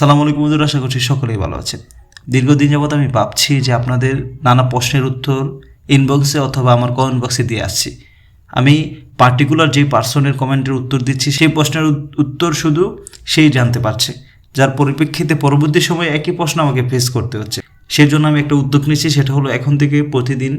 আসসালামু আলাইকুম বন্ধুরা, আশা করছি সকলেই ভালো আছেন। দীর্ঘদিন যাবত আমি ভাবছি যে আপনাদের নানা প্রশ্নের উত্তর ইনবক্সে অথবা আমার কমেন্ট বক্সে দিয়ে আসছি। আমি পার্টিকুলার যে পার্সনের কমেন্টের উত্তর দিচ্ছি, সেই প্রশ্নের উত্তর শুধু সেই জানতে পারছে, যার পরিপ্রেক্ষিতে পরবর্তী সময়ে একই প্রশ্ন আমাকে ফেস করতে হচ্ছে। সেই জন্য আমি একটা উদ্যোগ নিচ্ছি সেটা হলো এখন থেকে প্রতিদিন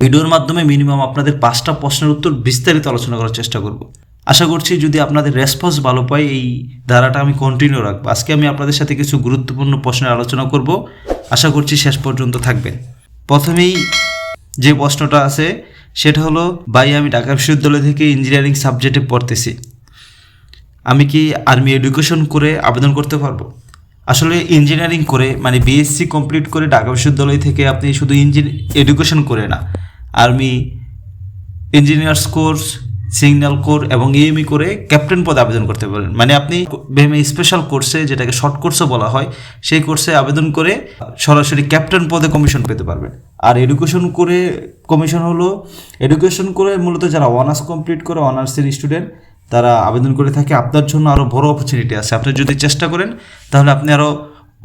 ভিডিওর মাধ্যমে মিনিমাম আপনাদের পাঁচটা প্রশ্নের উত্তর বিস্তারিত আলোচনা করার চেষ্টা করব। আশা করছি যদি আপনাদের রেসপন্স ভালো পাই, এই ধারাটা আমি কন্টিনিউ রাখব। আজকে আমি আপনাদের সাথে কিছু গুরুত্বপূর্ণ প্রশ্নের আলোচনা করব। আশা করছি শেষ পর্যন্ত থাকবেন। প্রথমেই যে প্রশ্নটা আছে, সেটা হলো, ভাই, আমি ঢাকা বিশ্ববিদ্যালয় থেকে ইঞ্জিনিয়ারিং সাবজেক্টে পড়তেছি। আমি কি আর্মি এডুকেশন করে আবেদন করতে পারব? আসলে ইঞ্জিনিয়ারিং করে মানে বিএসসি কমপ্লিট করে ঢাকা বিশ্ববিদ্যালয় থেকে আপনি শুধু ইঞ্জিন এডুকেশন করে না army engineers course signal corps এবং ইএমই করে ক্যাপ্টেন পদে আবেদন করতে পারেন। মানে আপনি স্পেশাল কোর্সে যেটাকে শর্ট কোর্সও বলা হয়, সেই কোর্সে আবেদন করে সরাসরি ক্যাপ্টেন পদে কমিশন পেতে পারবেন। আর এডুকেশন করে কমিশন হলো এডুকেশন করে মূলত যারা অনার্স কমপ্লিট করে অনার্সের স্টুডেন্ট তারা আবেদন করে থাকে। আপনার জন্য আরও বড় অপরচুনিটি আছে। আপনি যদি চেষ্টা করেন, তাহলে আপনি আরও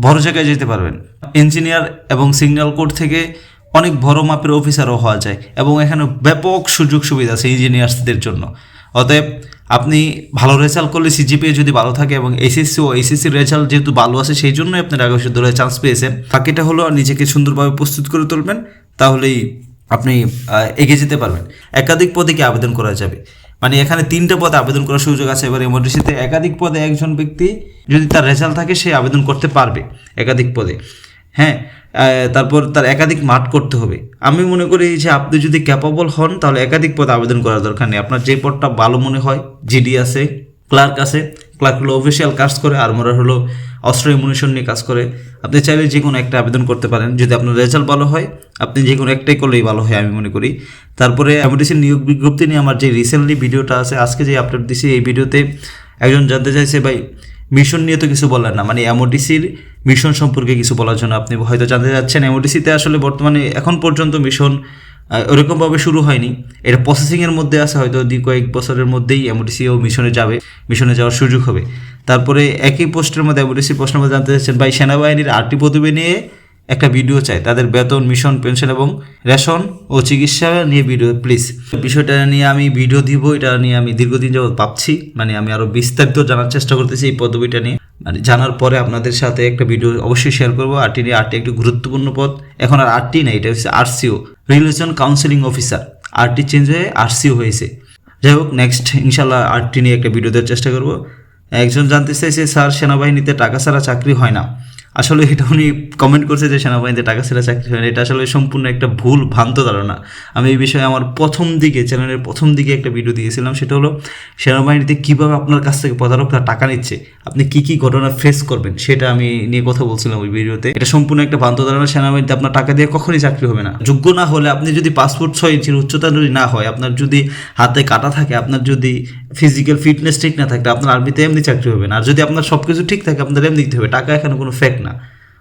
বড় জায়গায় যেতে পারবেন। ইঞ্জিনিয়ার এবং সিগন্যাল কোড থেকে অনেক বড় মাপের অফিসারও হওয়া যায় এবং এখানে ব্যাপক সুযোগ সুবিধা আছে ইঞ্জিনিয়ার্সদের জন্য। অতএব আপনি ভালো রেজাল্ট করলে সিজিপিএ যদি ভালো থাকে এবং এসএসসি ও এসএসসি রেজাল্ট যেহেতু ভালো আছে, সেই জন্যই আপনি ঢাকা বিশ্ববিদ্যালয়ে চান্স পেয়েছেন। বাকিটা হলো নিজেকে সুন্দরভাবে প্রস্তুত করে তুলবেন, তাহলেই আপনি এগিয়ে যেতে পারবেন। একাধিক পদে কি আবেদন করা যাবে? মানে এখানে তিনটে পদে আবেদন করার সুযোগ আছে, এবার এমার্জেন্সিতে একাধিক পদে একজন ব্যক্তি যদি তার রেজাল্ট থাকে, সে আবেদন করতে পারবে একাধিক পদে। হ্যাঁ তারপর তার একাধিক মাঠ করতে হবে। আমি মনে করি যে আপনি যদি ক্যাপাবল হন, তাহলে একাধিক পদে আবেদন করার দরকার নেই। আপনার যে পদটা ভালো মনে হয় জিডি আছে ক্লার্ক আছে ক্লার্ক হলো অফিসিয়াল কাজ করে আর মোরা হলো অস্ত্র ইমুনেশন নিয়ে কাজ করে। আপনি চাইলে যে কোনো একটা আবেদন করতে পারেন। যদি আপনার রেজাল্ট ভালো হয়, আপনি যে কোনো একটাই করলেই ভালো হয় আমি মনে করি। তারপরে এমডিসির নিয়োগ বিজ্ঞপ্তি নিয়ে আমার যে রিসেন্টলি ভিডিওটা আছে, আজকে যে আপলোড দিছি এই ভিডিওতে একজন জানতে চাইছে, ভাই মিশন নিয়ে তো কিছু বলার না। মানে এমওডিসির মিশন সম্পর্কে কিছু বলার জন্য আপনি হয়তো জানতে চাচ্ছেন এমওডিসিতে আসলে বর্তমানে এখন পর্যন্ত মিশন ওরকমভাবে শুরু হয়নি। এটা প্রসেসিংয়ের মধ্যে আছে, হয়তো দুই কয়েক বছরের মধ্যেই এমওডিসিও মিশনে যাবে মিশনে যাওয়ার সুযোগ হবে। তারপরে একই পোস্টের মধ্যে এমওডিসি প্রশ্নের মধ্যে জানতে চাচ্ছেন, ভাই, সেনাবাহিনীর আটটি পদবি নিয়ে একটা ভিডিও চাই। তাদের বেতন, মিশন, পেনশন এবং রেশন ও চিকিৎসা নিয়ে ভিডিও প্লিজ বিষয়টা নিয়ে আমি ভিডিও দিব, এটা নিয়ে আমি দীর্ঘদিন যাবত ভাবছি মানে আমি আরও বিস্তারিত জানার চেষ্টা করতেছি এই পদবিটা নিয়ে। মানে জানার পরে আপনাদের সাথে একটা ভিডিও অবশ্যই শেয়ার করব। আরটি নিয়ে আরটি একটি গুরুত্বপূর্ণ পদ। এখন আর আরটি না এটা হচ্ছে RCO relation counselling officer RT change হয়ে আরসিও হয়েছে। যাই হোক নেক্সট ইনশাল্লাহ আরটি নিয়ে একটা ভিডিও দেওয়ার চেষ্টা করব। একজন জানতে চাইছে, স্যার, সেনাবাহিনীতে টাকা ছাড়া চাকরি হয় না। আসলে এটা উনি কমেন্ট করছে যে সেনাবাহিনীতে টাকা ছাড়া চাকরি হয় এটা আসলে সম্পূর্ণ একটা ভুল, ভ্রান্ত ধারণা। আমি এই বিষয়ে আমার প্রথম দিকে, চ্যানেলের প্রথম দিকে একটা ভিডিও দিয়েছিলাম। সেটা হলো, সেনাবাহিনীতে কীভাবে আপনার কাছ থেকে প্রতারকরা টাকা নিচ্ছে, আপনি কি কি ঘটনা ফেস করবেন, সেটা আমি নিয়ে কথা বলছিলাম ওই ভিডিওতে এটা সম্পূর্ণ একটা ভ্রান্ত ধারণা। সেনাবাহিনীতে আপনার টাকা দিয়ে কখনই চাকরি হবে না। যোগ্য না হলে আপনি যদি পাসপোর্ট ছয় ইঞ্চির উচ্চতা যদি না হয়, আপনার যদি হাতে কাটা থাকে, আপনার যদি ফিজিক্যাল ফিটনেস ঠিক না থাকে, আপনার আর্মিতে এমনি চাকরি হবে না। আর যদি আপনার সব কিছু ঠিক থাকে আপনার এমনি দিতে হবে। টাকা এখানে কোনো ফ্যাক্ট না।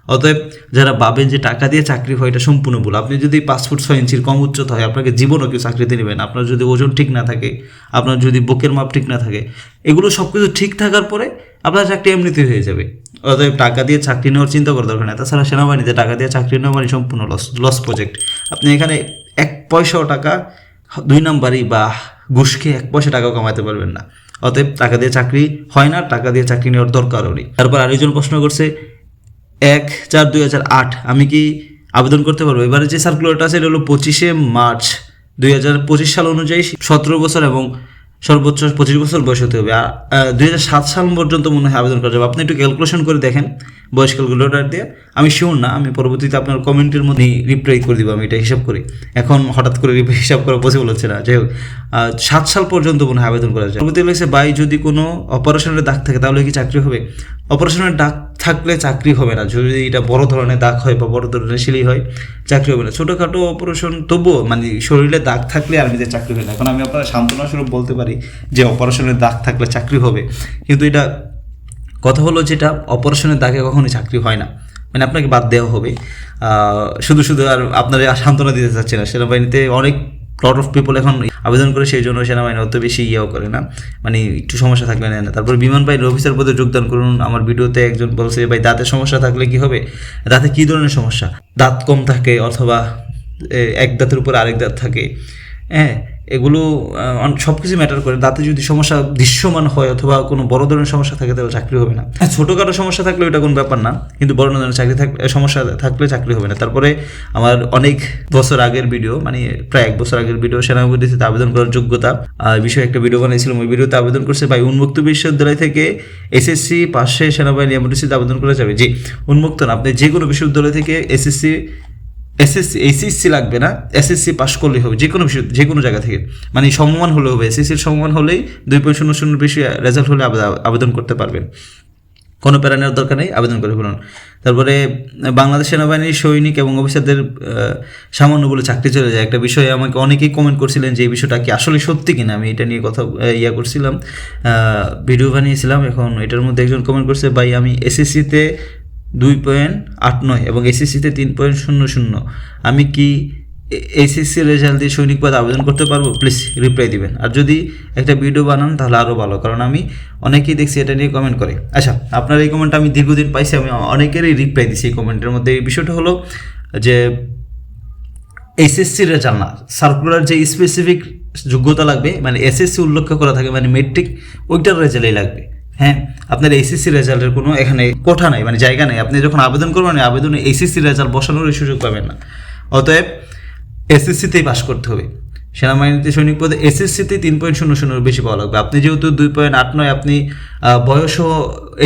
অতএব যারা ভাবেন যে টাকা দিয়ে চাকরি হয়, এটা সম্পূর্ণ ভুল। আপনি যদি পাসপোর্ট ছয় ইঞ্চির কম উচ্চতা হয়, আপনাকে জীবনও কেউ চাকরিতে নেবেন আপনার যদি ওজন ঠিক না থাকে, আপনার যদি বুকের মাপ ঠিক না থাকে, এগুলো সব কিছু ঠিক থাকার পরে আপনার চাকরি এমনিতেই হয়ে যাবে। অতএব টাকা দিয়ে চাকরি নেওয়ার চিন্তা করা দরকার না। তাছাড়া সেনাবাহিনীতে টাকা দিয়ে চাকরি নেওয়া মানে সম্পূর্ণ লস লস প্রজেক্ট আপনি এখানে এক পয়সাও টাকা, দুই নাম্বারই বা ঘুষকে এক পয়সা টাকাও কামাতে পারবেন না। অতএব টাকা দিয়ে চাকরি হয় না, টাকা দিয়ে চাকরি নেওয়ার দরকারও নেই। তারপর আরেকজন প্রশ্ন করছে এক চার দুই হাজার আট। আমি কি আবেদন করতে পারব? এবারে যে সার্কুলারটা আছে, এটা হলো পঁচিশে মার্চ দুই হাজার পঁচিশ সাল অনুযায়ী সতেরো বছর এবং সর্বোচ্চ পঁচিশ বছর বয়স হতে হবে। আর দুই হাজার সাত সাল পর্যন্ত মনে হয় আবেদন করা যাবে। আপনি একটু ক্যালকুলেশন করে দেখেন বয়স ক্যালকুলেটর দিয়ে। আমি শিওর না, আমি পরবর্তীতে আপনার কমেন্টের মধ্যে রিপ্লাই করে দিব, আমি এটা হিসাব করি। এখন হঠাৎ করে হিসাব করা পসিবল হচ্ছে না। যাই হোক সাত সাল পর্যন্ত মনে হয় আবেদন করা যায় পরবর্তী বাই যদি কোনো অপারেশনের দাগ থাকে, তাহলে কি চাকরি হবে? অপারেশনের দাগ থাকলে চাকরি হবে না। যদি এটা বড় ধরনের দাগ হয় বা বড় ধরনের সিলি হয়, চাকরি হবে না। ছোটোখাটো অপারেশন তবুও মানে শরীরে দাগ থাকলে আর্মিতে চাকরি হয় না। এখন আমি আপনার সান্ত্বনা স্বরূপ বলতে পারি যে অপারেশনের দাগ থাকলে চাকরি হবে। কিন্তু এটা কথা হলো যেটা অপারেশনের দাগে কখনোই চাকরি হয় না। মানে আপনাকে বাদ দেওয়া হবে। শুধু শুধু আর আপনারা সান্ত্বনা দিতে চাচ্ছে না। সেনাবাহিনীতে অনেক লট অফ পিপল এখন আবেদন করে সেই জন্য সেনাবাহিনী অত বেশি ইয়েও করে না। মানে একটু সমস্যা থাকলে নেয় না। তারপর বিমান বাহিনীর অফিসার পদে যোগদান করুন। আমার ভিডিওতে একজন বলছে, ভাই দাঁতের সমস্যা থাকলে কি হবে? দাঁতে কী ধরনের সমস্যা? দাঁত কম থাকে অথবা এক দাঁতের উপর আরেক দাঁত থাকে। হ্যাঁ এগুলো সব কিছু ম্যাটার করে। দাঁতে যদি সমস্যা দৃশ্যমান হয় অথবা কোনো বড় ধরনের সমস্যা থাকে তাহলে চাকরি হবে না। হ্যাঁ, ছোটোখাটো সমস্যা থাকলে ওটা কোনো ব্যাপার না কিন্তু বড় ধরনের চাকরি থাকলে সমস্যা থাকলে চাকরি হবে না। তারপরে আমার অনেক বছর আগের ভিডিও মানে প্রায় এক বছর আগের ভিডিও সেনাবাহিনীতে আবেদন করার যোগ্যতা। বিষয়ে একটা ভিডিও বানিয়েছিলাম ওই ভিডিওতে আবেদন করছে ভাই উন্মুক্ত বিশ্ববিদ্যালয় থেকে এসএসসি পাশে সেনাবাহিনী এমডিসিতে আবেদন করা যাবে। জি উন্মুক্ত না আপনি যে কোনো বিশ্ববিদ্যালয় থেকে এসএসসি এসএসসি এইচএসসি লাগবে না এসএসসি পাশ করলেই হবে, যে কোনো বিষয়, যে কোনো জায়গা থেকে। মানে সমমান হলে হবে এসএসসির সমমান হলেই দুই পয়েন্ট শূন্য শূন্য বেশি রেজাল্ট হলে আবেদন- করতে পারবেন। কোনো প্যারা নেওয়ার দরকার নেই, আবেদন করে ফেলুন। তারপরে, বাংলাদেশ সেনাবাহিনীর সৈনিক এবং অফিসারদের সামান্য বলে চাকরি চলে যায়। একটা বিষয়ে আমাকে অনেকেই কমেন্ট করছিলেন যে, এই বিষয়টা কি আসলে সত্যি কিনা? আমি এটা নিয়ে কথা ইয়া করছিলাম ভিডিও বানিয়েছিলাম। এখন এটার মধ্যে একজন কমেন্ট করছে, ভাই, আমি এসএসসিতে দুই পয়েন্ট আট নয় এবং এসএসসিতে তিন পয়েন্ট শূন্য শূন্য। আমি কি এইচএসসি রেজাল্ট দিয়ে সৈনিক পদে আবেদন করতে পারব? প্লিজ রিপ্লাই দিবেন। আর যদি একটা ভিডিও বানান, তাহলে আরও ভালো, কারণ আমি অনেকেই দেখছি এটা নিয়ে কমেন্ট করে। আচ্ছা আপনার এই কমেন্টটা আমি দীর্ঘদিন পাইছি, আমি অনেকেরই রিপ্লাই দিছি এই কমেন্টের মধ্যে। এই বিষয়টা হলো যে এসএসসি রেজাল্ট না সার্কুলার যে স্পেসিফিক যোগ্যতা লাগবে মানে এসএসসি উল্লেখ করা থাকে মানে মেট্রিক ওইটার রেজাল্টই লাগবে। হ্যাঁ আপনার এইচএসসি রেজাল্টের কোনো এখানে কোঠা নাই মানে জায়গা নেই। আপনি যখন আবেদন করবেন আবেদনে এইচএসসি রেজাল্ট বসানোর সুযোগ পাবেন না। অতএব এসএসসিতেই পাশ করতে হবে। সেনাবাহিনীতে সৈনিক পদে এসএসসিতে তিন পয়েন্ট শূন্য শূন্য বেশি পাওয়া লাগবে। আপনি যেহেতু দুই পয়েন্ট আট নয়, আপনি বয়সও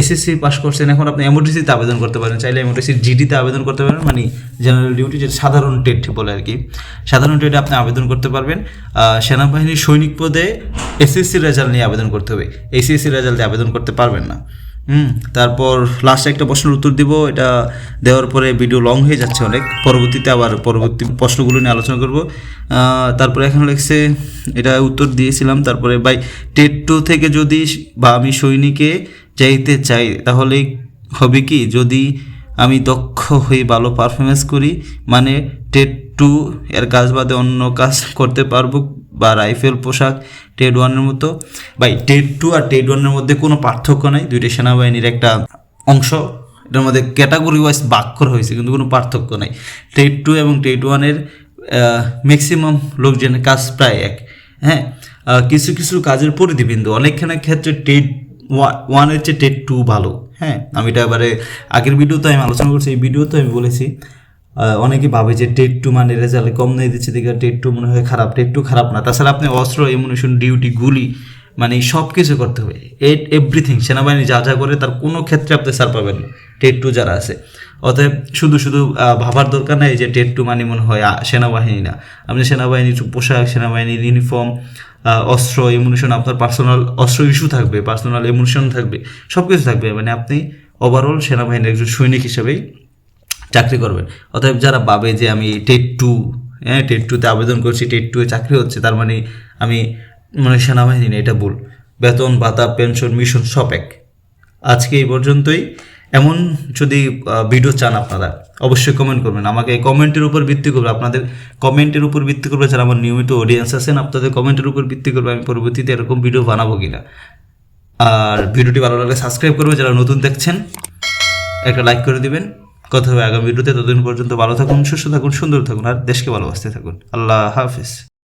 এসএসসি পাস করছেন, এখন আপনি এমওডিসিতে আবেদন করতে পারেন, চাইলে এমওডিসির জিডিতে আবেদন করতে পারেন মানে জেনারেল ডিউটি যেটা সাধারণ টেট বলে আর কি। সাধারণ টেটে আপনি আবেদন করতে পারবেন। সেনাবাহিনীর সৈনিক পদে এসএসসি রেজাল্ট নিয়ে আবেদন করতে হবে। এসএসসি রেজাল্টে আবেদন করতে পারবেন না। হুম, তারপর লাস্টে একটা প্রশ্নের উত্তর দিব, এটা দেওয়ার পরে ভিডিও লং হয়ে যাচ্ছে অনেক। পরবর্তীতে আবার পরবর্তী প্রশ্নগুলো নিয়ে আলোচনা করব। তারপরে এখন লিখছে, এটা উত্তর দিয়েছিলাম, তারপরে বাই টেট টু থেকে যদি বা আমি সৈনিকে যাইতে চাই, তাহলে হবে কি? যদি আমি দক্ষ হয়ে ভালো পারফরমেন্স করি মানে টেট টু এর কাজ বাদে অন্য কাজ করতে পারব, বা রাইফেল পোশাক টেড ওয়ানের মতো। ভাই টেড টু আর টেড ওয়ানের মধ্যে কোনো পার্থক্য নাই, দুইটা সেনাবাহিনীর একটা অংশ। এটার মধ্যে ক্যাটাগরি ওয়াইজ ভাগ করা হয়েছে, কিন্তু কোনো পার্থক্য নাই। টেড টু এবং টেড ওয়ানের ম্যাক্সিমাম লোকজনের কাজ প্রায় এক হ্যাঁ? কিছু কিছু কাজের পরিধি বিন্দু অনেকখানে ক্ষেত্রে টেড ওয়ানের চেয়ে টেড টু ভালো। হ্যাঁ আমি এটা এবারে আগের ভিডিওতে আমি আলোচনা করছি, এই ভিডিওতে আমি বলেছি। অনেকে ভাবে যে টেট টু মানে রেজাল্ট কম নিয়ে দিচ্ছে, দেখে টেট টু মনে হয় খারাপ। টেট টু খারাপ না। তাছাড়া আপনি অস্ত্র এমুনেশন ডিউটি গুলি মানে সব কিছু করতে হবে। এট এভরিথিং সেনাবাহিনী যা যা করে, তার কোনো ক্ষেত্রে আপনি সার পাবেন না। টেট টু যারা আছে। অতএব শুধু শুধু ভাবার দরকার নেই যে টেট টু মানে মনে হয় সেনাবাহিনী না। আপনি সেনাবাহিনীর পোশাক, সেনাবাহিনীর ইউনিফর্ম অস্ত্র এমুনেশন আপনার পার্সোনাল অস্ত্র ইস্যু থাকবে পার্সোনাল এমুনেশন থাকবে সব কিছু থাকবে। মানে আপনি ওভারঅল সেনাবাহিনীর একজন সৈনিক হিসেবেই চাকরি করবেন। অতএব যারা ভাবে যে আমি টেট টু হ্যাঁ টেট টুতে আবেদন করছি টেট টুয়ে চাকরি হচ্ছে, তার মানে আমি মানে সেনাবাহিনী না, এটা ভুল। বেতন, ভাতা পেনশন মিশন সব এক। আজকে এই পর্যন্তই। এমন যদি ভিডিও চান আপনারা অবশ্যই কমেন্ট করবেন। আমাকে এই কমেন্টের উপর ভিত্তি করবে। আপনাদের কমেন্টের উপর ভিত্তি করবে যারা আমার নিয়মিত অডিয়েন্স আছেন, আপনাদের কমেন্টের উপর ভিত্তি করবে আমি পরবর্তীতে এরকম ভিডিও বানাবো কিনা। আর ভিডিওটি ভালো লাগলে সাবস্ক্রাইব করবে। যারা নতুন দেখছেন, একটা লাইক করে দিবেন। কথা হবে আগামী ভিডিওতে ততদিন পর্যন্ত ভালো থাকুন, সুস্থ থাকুন, সুন্দর থাকুন, আর দেশকে ভালোবাসতে থাকুন। আল্লাহ হাফিজ।